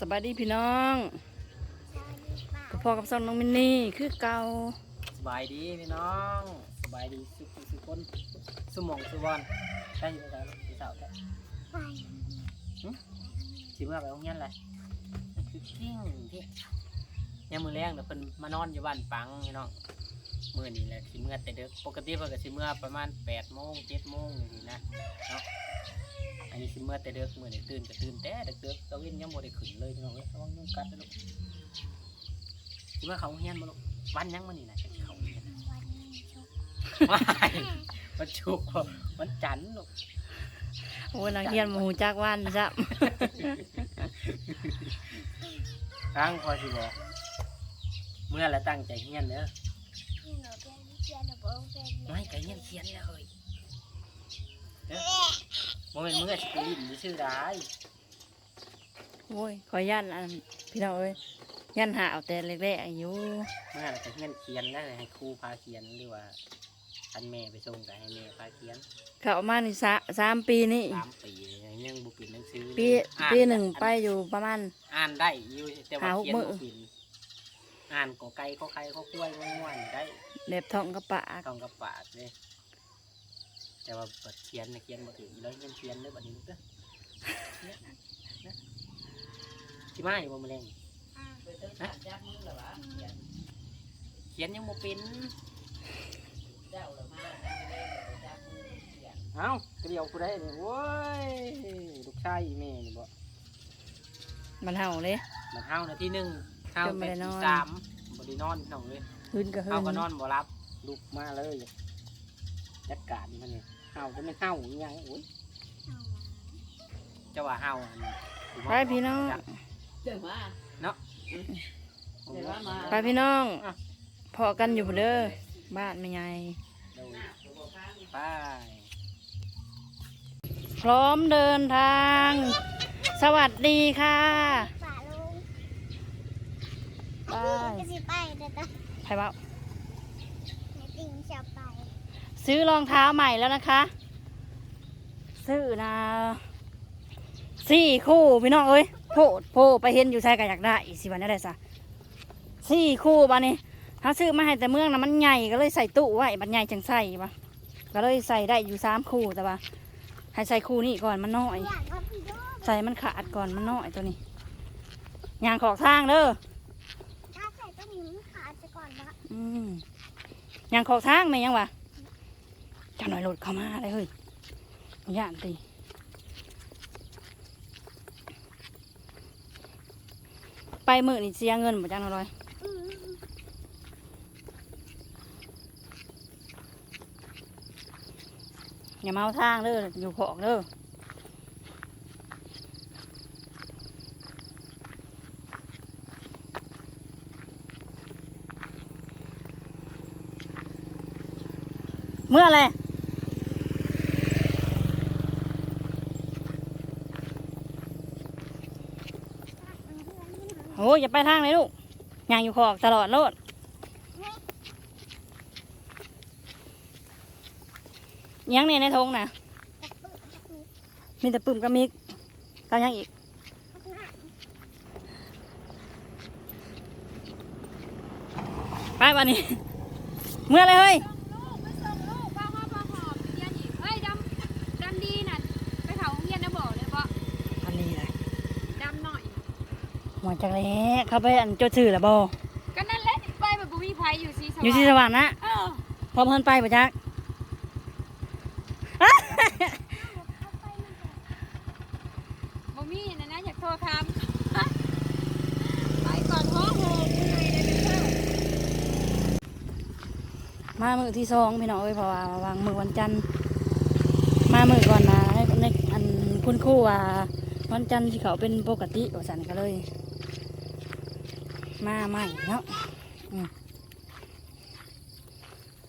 สบายดีพี่น้องกับพ่อกับซองน้องมินนี่คือเก่าสบายดีพี่น้องสบายดีสุขสุขคนสมองสุวรรณได้ยินไหมครับพี่สาวแท้สิเมื่อไปโรงเรียนอะไรคือเที่ยงที่ยามมือแรงเดี๋ยวเพิ่นมานอนอยู่บ้านปังพี่น้องมื้อนี้แหละสิเมื่อแต่เด็กปกติเพิ่นก็สิเมื่อประมาณ8โมง7โมงนี่นะเนาะ อันนี้สิเมื่อแต่เด็กมื้อนี้ตื่นก็ตื่นแต่เด็กๆตะเวนยังบ่ได้ขึ้นเลยพี่น้องเอ้ยระวังยุงกัดนะลูกสิมาเข้าโรงเรียนบ่ลูกวันยังมื้อนี้น่ะจะสิเข้าโรงเรียนไม่มันชุกร์มันจันทร์ลูกโอ้ยนักเรียนหมูจักวันจ้ะตั้งพอสิบอกเมื่อแล้วตั้งใจเฮียนเด้อไม่ก็เฮียนเขียนแล้วเฮ้ยเด้อ โมเมนเมื่อสกลินชื่อได้โอ้ยขอย่านอันพี่น้องเอ้ยย่านหาเอาแต่เล็กๆอายุเมื่อแล้วก็เฮียนเขียนแล้วให้ครูพาเขียนหรือว่าอันแม่ไปส่งก็ให้แม่พาเขียนเขาเอามานี่สาสามปีนี่ สามปียังบุปินหนังสือปีอ่าปีหนึ่งไปอยู่ประมาณ อ่านได้อยู่แต่ว่าหาหกเขียนมื้อ บุปินอ่านกอไก่ขอไข่ขอกล้วยง่วนๆได้เล็บท้องกระปาก ต้องกับปากเลย แต่ว่าเปิดเขียนนะเขียนมาถึงแล้วยังเขียนเลยบัดนี้ลูกเด้อเนี่ยนะที่มาอยู่บ่มะเร็งฮะเขียนยังบ่เป็นเอ้าเกลียวกูได้เนี่ยโว้ยลูกชายอีแม่นี่บ่มันเห่าเลย มันเฮานาทีหนึ่งเฮาจนบ่เป็นได้นที่อนสามบ่ได้นอนพี่น้องเลยหืนก็หืเฮานก็นอนบ่รับลุกมาเลยจัดการมันนี่ เฮาจะไม่เฮาอีหยังโอ้ยจะว่าเฮาอันนี้ผมไปว่าพี่น้องเดี๋ยวมาผมเดี๋ยวว่าว่ามาไปพี่น้องพอกันอยู่เด้อบ้านไม่ไงโดยไป พร้อมเดินทาง สวัสดีค่ะป่าลุงไปก็สิไปแต่ตอนใครบ้า ในติงจะไป ซื้อรองเท้าใหม่แล้วนะคะ ซื้อนะสี่คู่พี่น้องเอ้ยโพดโพไปเห็นอยู่ใส่ก็อยากได้อีกสิวันนี้ได้ซะสี่คู่บ้านี้เขาซื้อมาให้แต่เมืองนะมันใหญ่ก็เลยใส่ตู้ไว้มันใหญ่จังใส่ปะก็เลยใส่ได้อยู่สามคู่แต่ว่าให้ใส่คู่นี้ก่อนมันน้อยอยากว่าพี่โดใส่มันขาดก่อนมันน้อยตัวนี้ยางขอกทางเด้อถ้าใส่ต้องมีมันขาดไปก่อนนะอืมยางขอกทางไหมยังวะ จะหน่อยหลุดเข้ามาเลยเฮ้ยย่านตีไปมือนี่เสียเงินบ่จังเลยอืมอย่าเมาทางเด้ออยู่ขอกเด้อเมื่อไร โอ้ยอย่าไปทางไหนลูกยางอยู่ขอกตลอดโลดยังเนี่ยในทงนะมีแต่ปุ่มกับมิกตามยังอีกไปวันนี้ เมื่อไรเฮ้ย ลูกไปส่งลูกป้าพ่อป้าหอมเรียนอีกเฮ้ยดำดำดีน่ะไปเขาโรงเรียนนะบอกเลยว่า อันนี้เลย ดำหน่อย หมอ จักรเล้เข้าไปอันโจดชื่อแล้วบอก็นั่นแหละไปแบบบุมีภัยอยู่สีสว่างอยู่ที่สว่างนะเออพอเพิ่นไปปะจักบุมีนะนะอยากโทรทำไปก่อนห้องโฮมยังไงเลยเด้อมามือที่สองพี่น้องเอ้ยเพราะว่าวางมือวันจันทร์มามือก่อนนะในในอันคุณครู่ว่าวันจันทร์ที่เขาเป็นปกติว่าสันก็เลย มาใหม่เนาะอืม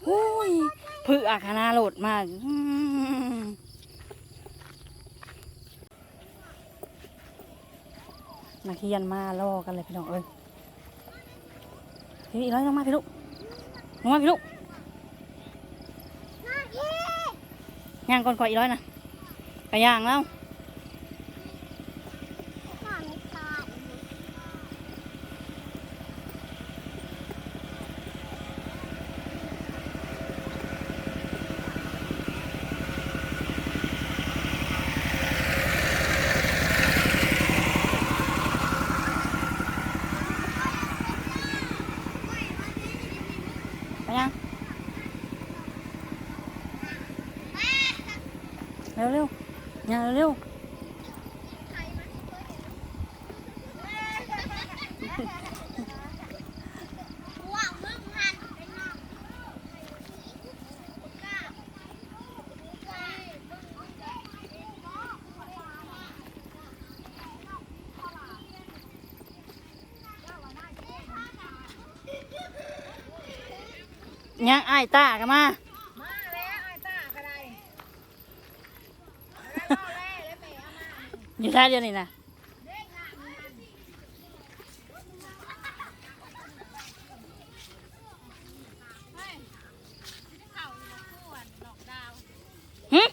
โอ้ยพืออคณาโหลดมากอืมนักเรียนมาล่อกันเลยพี่น้องเอ้ยพี่ร้อยลงมาพี่ลูกลงมาพี่ลูกมาเย่ย่างก่อนก่อนอีร้อยนะไปย่างแล้ว nha. Leo leo Nhà leo ยังอ้ายตากันมา มาแล้วไอ้ตาก็ได้อยู่ท่าเดียวนี่นะเข้าอยู่ในคู่อะดอกดาวหึ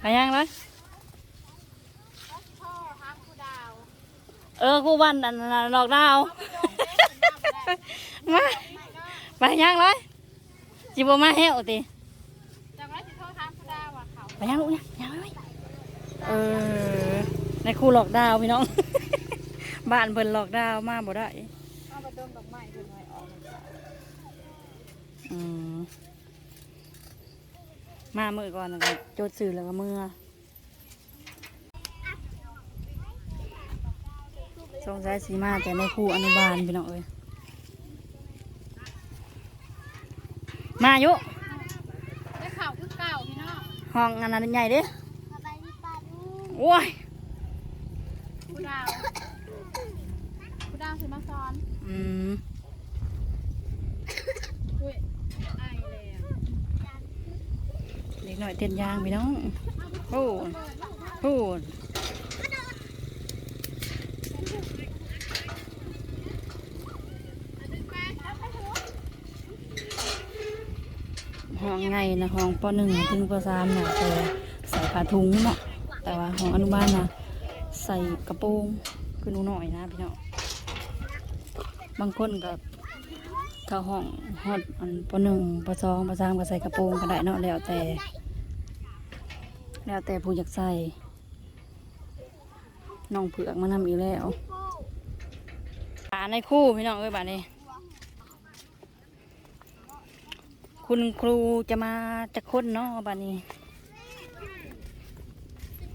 ไปยังเลยพ่อฮักคู่ดาว เออกูวันอันนั้นดอกดาว มา ไปยังเลยจิบมาเฮวติจากนั้นสิโทษทางคู่ดาวอะเขาไปยังลูกยังยังไม่เออ ในครูหลอกดาวพี่น้อง บ้านเพิ่นหลอกดาวมาบ่ได้เอาไปโดนดอกไม้เพิ่นไว้ออกมาจากอืมมาเมื่อก่อนแล้วก็โจดสื่อแล้วก็เมื่อสงสัยสีมาแต่ในครูอนุบาลพี่น้องเอ้ย มาอยู่ได้ข่าวคือเก่าพี่น้องห้องอันนั้นใหญ่เด้เอาไปที่ปลาดูโอ้ยคู่ดาวคู่ดาวสิมาซ้อนอืมอุ้ยไอเลยอะเด็กหน่อยเต้นยางพี่น้องพูดพูด องไงนะห้องปหนึ่งถึงปสามนะแต่ใส่ผ้าถุงเนาะแต่ว่าห้องอนุบาลนะใส่กระโปรงคือหนูหน่อยนะพี่เน้องบางคนก็เข้าห้องฮอดอันปหนึ่งปสองปสามก็ใส่กระโปรงก็ได้เนาะแล้วแต่ แล้วแต่ผู้อยากใส่น้องเผือกมานำอีกแล้วอ่าในคู่พี่น้องเอ้ยบ้านนี้ คุณครูจะมาจะค้นเนาะบ้านนี้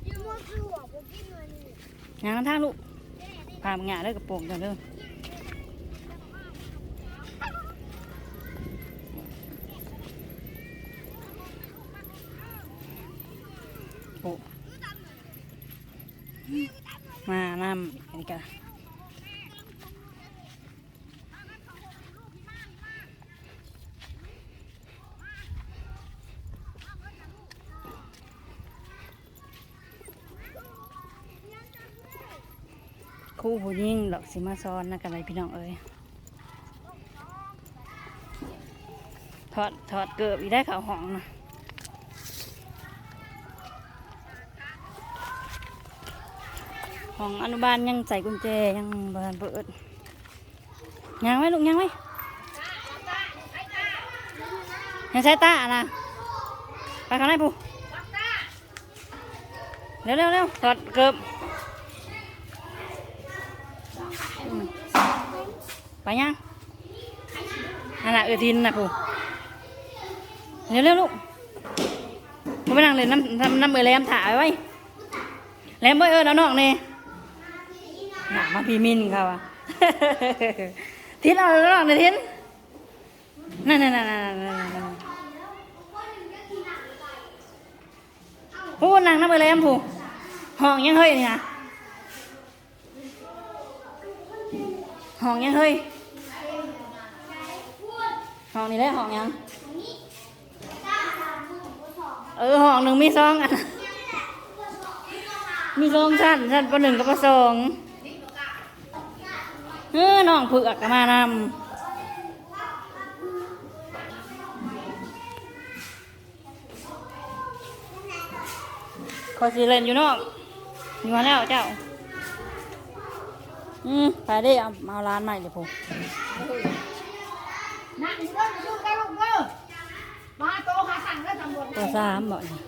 ยืมว่านมันนี่งานทางลูกพามงานเด้อกระโปรงกันเด้อโอ้มานำอันนี้กัน คู่ผู้ยิ่งดอกสิมาซ้อนนะกันเลยพี่น้องเอ้ยถอดถอดเกือบอีกได้ข่าวห้องนะห้องอนุบาลยังใส่กุญแจยังบานเปิดยังไหมลูกยังไหมยังใช้ตานะไปข้างในปูเร็วเร็วเร็วถอดเกือบ ไปยังนั่นน่ะเออทินน่ะกูเร็วเร็วลูกมึงไปนั่งเลยน้ำน้ำน้ำเออแรมถ่ายไว้แรมเบยเออแล้วนอกนี่หนักมาพี่มินเขาอะทินเอาแล้วนอกเลยทินนั่นนั่นนั่นนั่นนั่นนั่นพูดนั่งน้ำเออแรมผู้ห้องยังเฮ้ยนี่นะ ห้องยังเฮ้ยห้องนี่แหละห้องยังเออห้องหนึ่งมีสองอันมีสองชั้นชั้นปหนึ่งกับปสองเออน้องเผือกกมานำขอสีเล่นอยู่นอกอยู่มาแล้วเจ้า อืมไปได้เอามาเอาร้านใหม่เดี๋ยวผมนั่งอยู่ด้วยอยู่ได้ลูกเด้อมาโตหาสั่งแล้วตำรวจตัวสามบอกนี่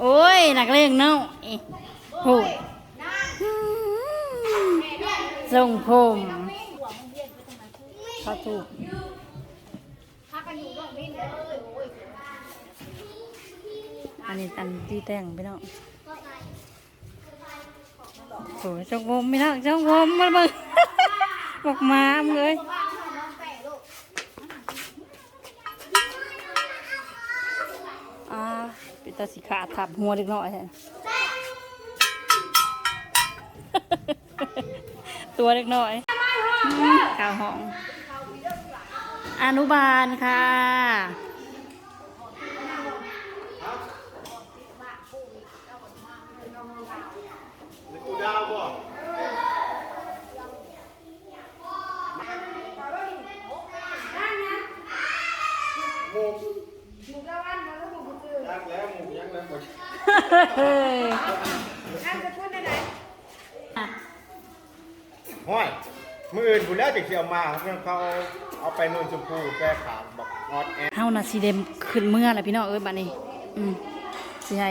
โอ้ยนักเลงเนาะอีโหดทรงผมข้าวถูกพักกันอยู่ตรงนี้เลยโอ้ย อันนี้อันที่แต่งพี่น้องโอ้ยจงงมพี่น้องจงงมมาเบิ่งบอกมามึงเอ้ยอ่าเป็นตาสีขาดทับหัวเล็กน้อยแทนตัวเล็กน้อยข้าวหอง อนุบาลค่ะ กูดาวบ่ หมูหมูกะวันมาแล้วหมูกูยักแล้วหมูยักแล้วหมด เฮ้ยห้อยมืออื่นกูแล้วจะเกี่ยวมาเพื่อนเขาเอาไปนู่นชมพูแก้ขาวบอกงอดแอนเฮาน่ะสีเดมขึ้นเมื่อแหละพี่น้องเอ้ยบัดนี้ อืมสิให้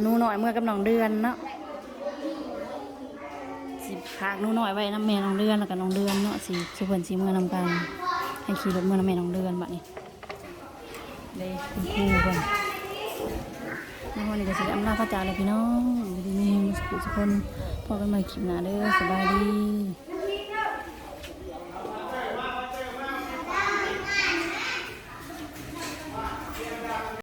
หนูน้อยเมื่อกับน้องเดือนเนาะสิพากหนูน้อยไว้น้ำแม่น้องเดือนแล้วก็น้องเดือนเนาะสิสุเพิ่นสิเมื่อนำกันให้ขี่รถเมื่อน้ำแม่น้องเดือนบัดนี้เด้คุณครูเพิ่น น้องวันนี้ก็สิอำลาพระเจ้าเลยพี่น้องดีมีสุขสุขคนพอกันใหม่ขี่ปหน้าเด้อสบายดี